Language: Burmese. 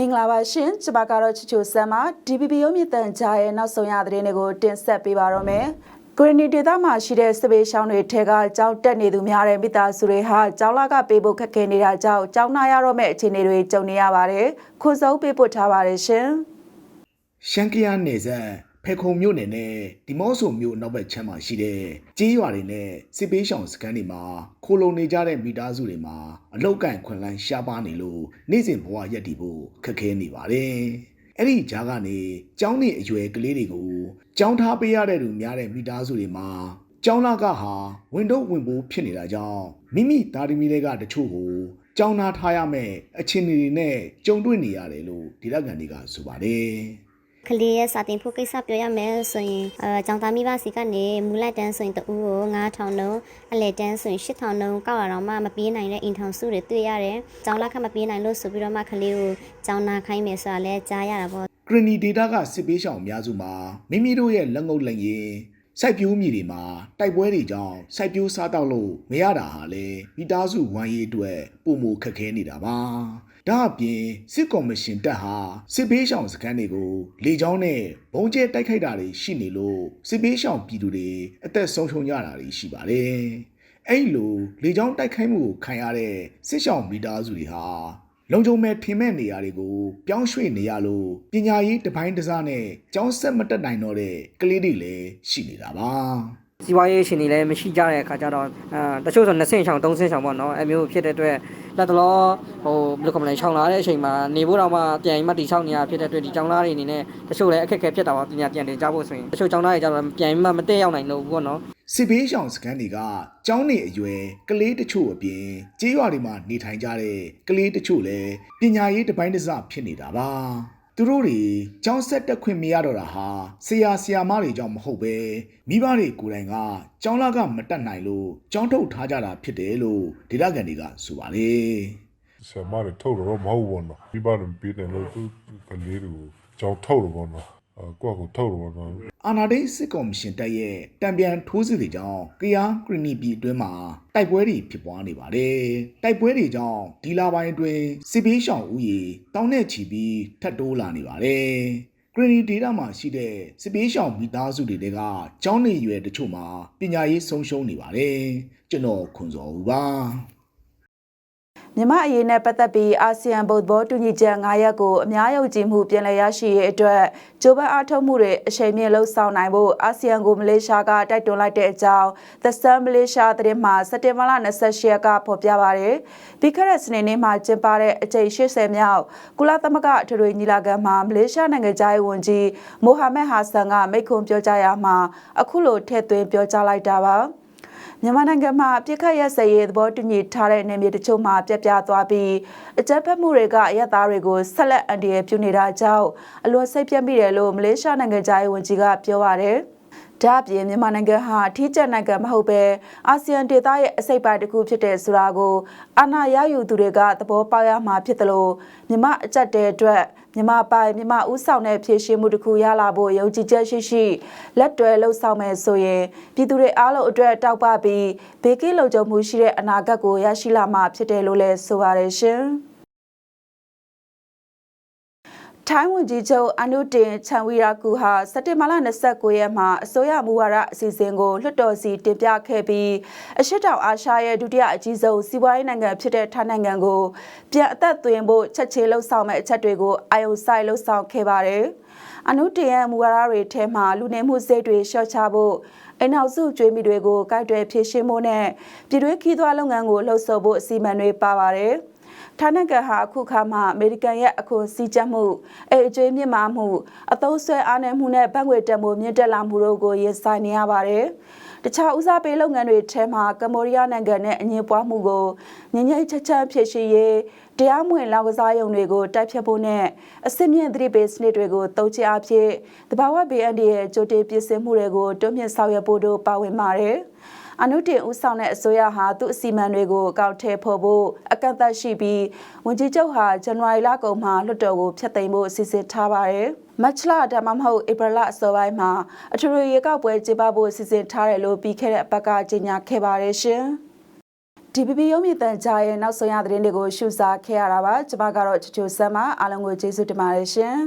မင်္ဂလာပါရှင်ကျမကတော့ချီချိုဆမ်ပါ DPP ရုံးမြင့်တန်ကြားရဲ့နောက်ဆုံးရသတင်းတွေကိုတင်ဆက်ပေးပါတော့မယ်ဂရနီဒေတာမှာရှိတဲ့စပေးရှောင်းတွေထဲကကြောင်းတက်နေသူများတဲ့မိသားစုတွေဟာကြောင်းလာကပေးဖို့ခက်ခဲနေတာကြောင့်ကြောင်းနာရတော့မဲ့အခြေအနေတွေကြုံနေရပါတယ်ခွန်စုံပေးပို့ထားပါတယ်ရှင်ရှမ်းကယားနယ်စပ် ဖေခုံမြို့နယ်နဲ့ဒီမော့ဆိုမြို့နောက်ဘက်ခြမ်းမှာရှိတဲ့ကြေးရွာတွေနဲ့စစ်ပေးရှောင်စခန်းတွေမှာခိုလုံနေကြတဲ့မိသားစုတွေမှာအလောက်ကန်ခွန်လန်းရှားပါနေလို့နေ့စဉ်ဘဝရက်တည်ဖို့ခက်ခဲနေပါတယ်။အဲ့ဒီကြားကနေကျောင်းနေအရွယ်ကလေးတွေကိုကျောင်းထားပေးရတဲ့လူများတဲ့မိသားစုတွေမှာကျောင်းလာကဟာဝင်တော့ဝင်ဖို့ဖြစ်နေတာကြောင့်မိမိသားသမီးတွေကတချို့ကိုကျောင်းသားထားရမယ့်အခြေအနေတွေနဲ့ကြုံတွေ့နေရတယ်လို့ဒေသခံတွေကဆိုပါတယ်။ ကလေးရဲ့စာတင်ဖို့ကိစ္စပြောရမယ်ဆိုရင်အဲကျောင်းသားမိဘစီကနေမူလိုက်တန်းဆိုရင်တူကို9000နှုန်းအလဲတန်းဆိုရင်8000နှုန်းကောက်ရအောင်မှမပြေးနိုင်တဲ့အိမ်ထောင်စုတွေတွေ့ရတယ်။ကျောင်းလက်ခမပြေးနိုင်လို့ဆိုပြီးတော့မှကလေးကိုကျောင်းနာခိုင်းမယ်ဆိုတာလဲကြားရတာပေါ့ဂရနီဒေတာကစစ်ပေးရှောင်အများစုမှာမိမိတို့ရဲ့လက်ငုပ်လက်ရင်စိုက်ပျိုးမြေတွေမှာတိုက်ပွဲတွေကြောင့်စိုက်ပျိုးစားတောက်လို့မရတာဟာလေမိသားစုဝမ်းရေးအတွက်ပုံမခက်ခဲနေတာပါ ဒါအပြင်စစ်ကော်မရှင်တပ်ဟာစစ်ပေးရှောင်စခန်းတွေကိုလေကြောင်းနဲ့ဘုံကျဲတိုက်ခိုက်တာတွေရှိနေလို့စစ်ပေးရှောင်ပြည်သူတွေအသက်ဆုံးရှုံးကြတာတွေရှိပါတယ်အဲ့လိုလေကြောင်းတိုက်ခိုက်မှုကိုခံရတဲ့စစ်ရှောင်မိသားစုတွေဟာလုံခြုံမဲ့ထင်မဲ့နေရာတွေကိုပြောင်းရွှေ့နေရလို့ပညာရေးတစ်ပိုင်းတစ်စားနဲ့ကျောင်းဆက်မတက်နိုင်တော့တဲ့ကလေးတွေလည်းရှိနေတာပါ စီးပွားရေးရှင်တွေလည်းမရှိကြတဲ့အခါကျတော့အဲတချို့ဆို2ဆင့်ချောင်း3ဆင့်ချောင်းပေါ့နော်အဲမျိုးဖြစ်တဲ့အတွက်လက်တလောဟိုဘယ်လိုကမလဲချောင်းလာတဲ့အချိန်မှာနေဖို့တော့မှပြန်ပြီးမှတီချောင်းနေရဖြစ်တဲ့အတွက်ဒီကျောင်းသားတွေအနေနဲ့တချို့လည်းအခက်အခဲဖြစ်တာပါပညာပြန်တင်ကြဖို့ဆိုရင်တချို့ကျောင်းသားတွေကျတော့ပြန်ပြီးမှမတက်ရောက်နိုင်လို့ဘူးပေါ့နော်စစ်ဘေးရှောင်စခန်းတွေကကျောင်းနေအရွယ်ကလေးတချို့အပြင်ကြေးရွာတွေမှာနေထိုင်ကြတဲ့ကလေးတချို့လည်းပညာရေးတစ်ပိုင်းတစ်စားဖြစ်နေတာပါ သူတို့တွေကျောင်းဆက်တက်ခွင့်မရတော့တာဟာဆရာဆရာမတွေကြောင့်မဟုတ်ပဲမိဘတွေကိုယ်တိုင်ကကျောင်းလာကမတက်နိုင်လို့ကျောင်းထုတ်ထားကြတာဖြစ်တယ်လို့ဒေသခံတွေကဆိုပါတယ်ဆရာမတွေထုတ်တော့မဟုတ်ဘူးနော်ဒီပါတော့ပြီးတယ်လို့သူကလေးတွေကိုကြောင်းထုတ်တော့နော်အ ကွက်ကိုထုတ်တော့နော်အာနာဒိတ်စစ်ကော်မရှင်တပ်ရဲ့တံပြန်ထိုးစစ်တွေကြောင့်ကယားကရီနီပြည်အတွင်းမှာတိုက်ပွဲတွေဖြစ်ပွားနေပါတယ်။တိုက်ပွဲတွေကြောင့်ဒီလာပိုင်းအတွင်းစစ်ဘေးရှောင်ဦးရေတောင်းနဲ့ချီပြီးထပ်တိုးလာနေပါတယ်။ကရီနီဒေတာမှာရှိတဲ့စစ်ဘေးရှောင်မိသားစုတွေကကျောင်းနေရွယ်တချို့မှာပညာရေးဆုံးရှုံးနေပါတယ်။ကျွန်တော်ခွန်စောဦးပါ။ မြန်မာအရေးနဲ့ပတ်သက်ပြီးအာဆီယံဗုဒ္ဓဘောတူညီချက်9ရပ်ကိုအများယုံကြည်မှုပြန်လည်ရရှိရေးအတွက်ဂျိုးဘတ်အားထုတ်မှုတွေအချိန်မြင့်လှုပ်ဆောင်နိုင်ဖို့အာဆီယံကိုမလေးရှားကတိုက်တွန်းလိုက်တဲ့အကြောင်း The Sun Malaysia သတင်းမှာစက်တင်ဘာလ28ရက်ကဖော်ပြပါတယ်။ပြီးခဲ့တဲ့စနေနေ့မှာကျင်းပတဲ့အကြိမ်80မြောက်ကုလသမဂ္ဂအထွေထွေညီလာခံမှာမလေးရှားနိုင်ငံသားရေးဝန်ကြီးမိုဟာမက်ဟာဆန်ကမိန့်ခွန်းပြောကြားရာမှာအခုလိုထည့်သွင်းပြောကြားလိုက်တာပါ။ မြန်မာနိုင်ငံမှာအပြစ်ခတ်ရစရေးသဘောတူညီထားတဲ့နေမြေတချို့မှာပြက်ပြားသွားပြီးအကြမ်းဖက်မှုတွေကအရက်သားတွေကိုဆက်လက်အန်တီရပြုနေတာကြောင့်အလွန်စိတ်ပြတ်မိတယ်လို့မလေးရှားနိုင်ငံသားရေးဝန်ကြီးကပြောပါတယ်။ ဒါ့အပြင်မြန်မာနိုင်ငံဟာအထီးကျန်နိုင်ငံမဟုတ်ပဲအာဆီယံဒေသရဲ့အစိပ်ပိုင်းတစ်ခုဖြစ်တဲ့ဆိုတာကိုအာဏာရယူသူတွေကသဘောပေါက်ရမှာဖြစ်တယ်လို့မြန်မာအကြက်တဲ့အတွက်မြန်မာပိုင်မြန်မာဥဆောင်တဲ့ဖြည့်ရှင်းမှုတစ်ခုရလာဖို့ယုံကြည်ချက်ရှိရှိလက်တွဲလှုပ်ဆောင်မယ်ဆိုရင်ပြည်သူတွေအားလုံးအတွက်တောက်ပပြီးဘေးကင်းလုံခြုံမှုရှိတဲ့အနာဂတ်ကိုရရှိလာမှာဖြစ်တယ်လို့လည်းဆိုပါတယ်ရှင်။ ထိုင်းဝန်ကြီးချုပ်အနုတင်ချန်ဝီရာကူဟာစက်တင်ဘာလ29ရက်မှာအစိုးရမူဝါဒအစီအစဉ်ကိုလွှတ်တော်စီတင်ပြခဲ့ပြီးအရှေ့တောင်အာရှရဲ့ဒုတိယအကြီးဆုံးစီးပွားရေးနိုင်ငံဖြစ်တဲ့ထိုင်းနိုင်ငံကိုပြန်အသက်သွင်းဖို့ချက်ချင်းလှုပ်ဆောင်မဲ့အချက်တွေကိုအာယုံဆိုင်လှုပ်ဆောင်ခဲ့ပါတယ်။အနုတင်ရဲ့မူဝါဒတွေထဲမှာလူနေမှုစိတ်တွေရှော့ချဖို့အိမ်နောက်စုကျွေးမိတွေကိုကိုက်တွယ်ဖြည့်ရှင်းဖို့နဲ့ပြည်တွင်းခီးသွွားလုပ်ငန်းကိုလှုပ်ဆော်ဖို့အစီအမံတွေပါပါတယ်။ ထိုင်းနိုင်ငံဟာအခုခါမှအမေရိကန်ရဲ့အခွန်စည်းကြပ်မှုအဲအကျွေးမြင့်မာမှုအသုံးဆွဲအားနည်းမှုနဲ့ဗတ်ငွေတန်ဖိုးမြင့်တက်လာမှုတို့ကိုရင်ဆိုင်နေရပါတယ်။တခြားဦးစားပေးလုပ်ငန်းတွေထဲမှာကမ္ဘောဒီးယားနိုင်ငံနဲ့အငြင်းပွားမှုကိုငြိမ်းချမ်းချက်ချမ်းဖြစ်ရှိရေးတရားမဝင်လောက်ကစားရုံတွေကိုတိုက်ဖြတ်ဖို့နဲ့အစစ်မြင့်သတိပေးစနစ်တွေကိုတုံ့ချအဖြစ်တဘာဝဘေးအန္တရာယ်ကြိုတင်ပြင်ဆင်မှုတွေကိုတွန်းမြင့်ဆောင်ရွက်ဖို့တို့ပါဝင်ပါတယ်။ အနုတင်ဦးဆောင်တဲ့အစိုးရဟာသူ့အစီအမံတွေကိုအကောက်ထဲဖို့ဖို့အကန့်အသတ်ရှိပြီးဝန်ကြီးချုပ်ဟာဇန်နဝါရီလကုန်မှာလွှတ်တော်ကိုဖျက်သိမ်းဖို့အစီအစဉ်ထားပါတယ်။မတ်လဒါမှမဟုတ်ဧပြီလအစောပိုင်းမှာအထူးရေကောက်ပွဲကျင်းပဖို့အစီအစဉ်ထားတယ်လို့ပြီးခဲ့တဲ့အပတ်ကကြေညာခဲ့ပါတယ်ရှင်။ DPP ရုံးမြင့်တန်ကြားရဲ့နောက်ဆုံးရသတင်းတွေကိုရှုစားခဲ့ရတာပါကျွန်မကတော့ချူချူဆမ်းမအားလုံးကိုကျေးဇူးတင်ပါတယ်ရှင်